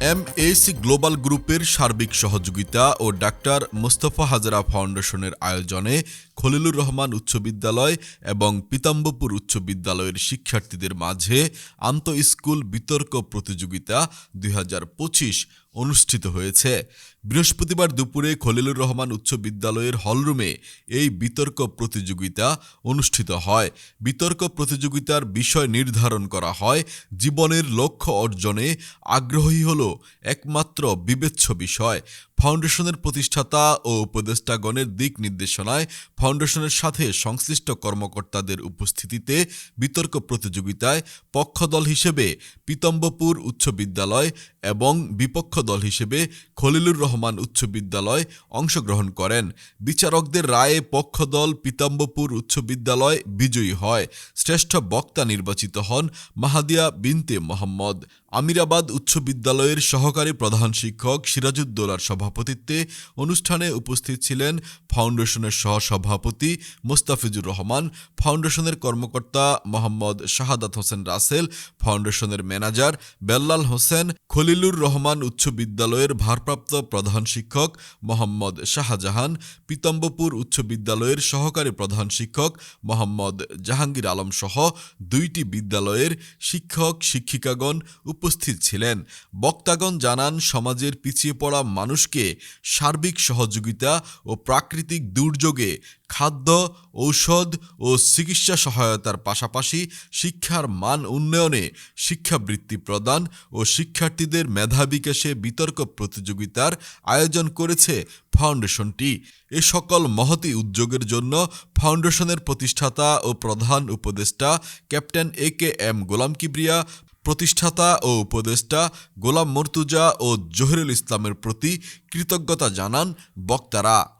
M AC global গ্রুপের সার্বিক সহযোগিতা ও ডাক্তার মোস্তফা হাজারা ফাউন্ডেশনের আয়োজনে খলিলুর রহমান উচ্চ বিদ্যালয় এবং পিতাম্বপুর উচ্চ বিদ্যালয়ের শিক্ষার্থীদের মাঝে আন্ত স্কুল বিতর্ক প্রতিযোগিতা দুই হাজার পঁচিশ অনুষ্ঠিত হয়েছে। বৃহস্পতিবার দুপুরে খলিলুর রহমান উচ্চ বিদ্যালয়ের হলরুমে এই বিতর্ক প্রতিযোগিতা অনুষ্ঠিত হয়। বিতর্ক প্রতিযোগিতার বিষয় নির্ধারণ করা হয়। জীবনের লক্ষ্য অর্জনে আগ্রহী হল একমাত্র বিবেচ্য বিষয়। ফাউন্ডেশনের প্রতিষ্ঠাতা ও উপদেষ্টাগণের দিক নির্দেশনায় ফাউন্ডেশনের সাথে সংশ্লিষ্ট কর্মকর্তাদের উপস্থিতিতে বিতর্ক প্রতিযোগিতায় পক্ষদল হিসেবে পিতম্বপুর উচ্চ বিদ্যালয় এবং বিপক্ষ দল হিসেবে খলিলুর রহমান উচ্চ বিদ্যালয় অংশগ্রহণ করেন। বিচারকদের রায়ে পক্ষ দল পিতাম্বপুর উচ্চ বিদ্যালয় বিজয়ী হয়। শ্রেষ্ঠ বক্তা নির্বাচিত হন মাহাদিয়া বিনতে মোহাম্মদ। আমিরাবাদ উচ্চ বিদ্যালয়ের সহকারী প্রধান শিক্ষক সিরাজউদ্দৌলার সভাপতিত্বে অনুষ্ঠানে উপস্থিত ছিলেন ফাউন্ডেশনের সহসভাপতি মোস্তাফিজুর রহমান, ফাউন্ডেশনের কর্মকর্তা মোহাম্মদ শাহাদাত হোসেন রাসেল, ফাউন্ডেশনের ম্যানেজার বেল্লাল হোসেন, খলিলুর রহমান উচ্চ বিদ্যালয়ের ভারপ্রাপ্ত প্রধান শিক্ষক মোহাম্মদ শাহজাহান পিতম্বপুর উচ্চ বিদ্যালয়ের সহকারী প্রধান শিক্ষক মোহাম্মদ জাহাঙ্গীর আলম সহ দুইটি বিদ্যালয়ের শিক্ষক, শিক্ষিকাগণ উপস্থিত ছিলেন। বক্তাগণ জানান, সমাজের পিছিয়ে পড়া মানুষকে সার্বিক সহযোগিতা ও প্রাকৃতিক দুর্যোগে খাদ্য, ঔষধ ও চিকিৎসা সহায়তার পাশাপাশি শিক্ষার মান উন্নয়নে শিক্ষাবৃত্তি প্রদান ও শিক্ষার্থীদের মেধা বিকাশে বিতর্ক প্রতিযোগিতার আয়োজন করেছে ফাউন্ডেশনটি। এ সকল মহতি উদ্যোগের জন্য ফাউন্ডেশনের প্রতিষ্ঠাতা ও প্রধান উপদেষ্টা captain A K M Golam Kibria প্রতিষ্ঠাতা ও উপদেষ্টা গোলাম মর্তুজা ও জহিরুল ইসলামের প্রতি কৃতজ্ঞতা জানান বক্তারা।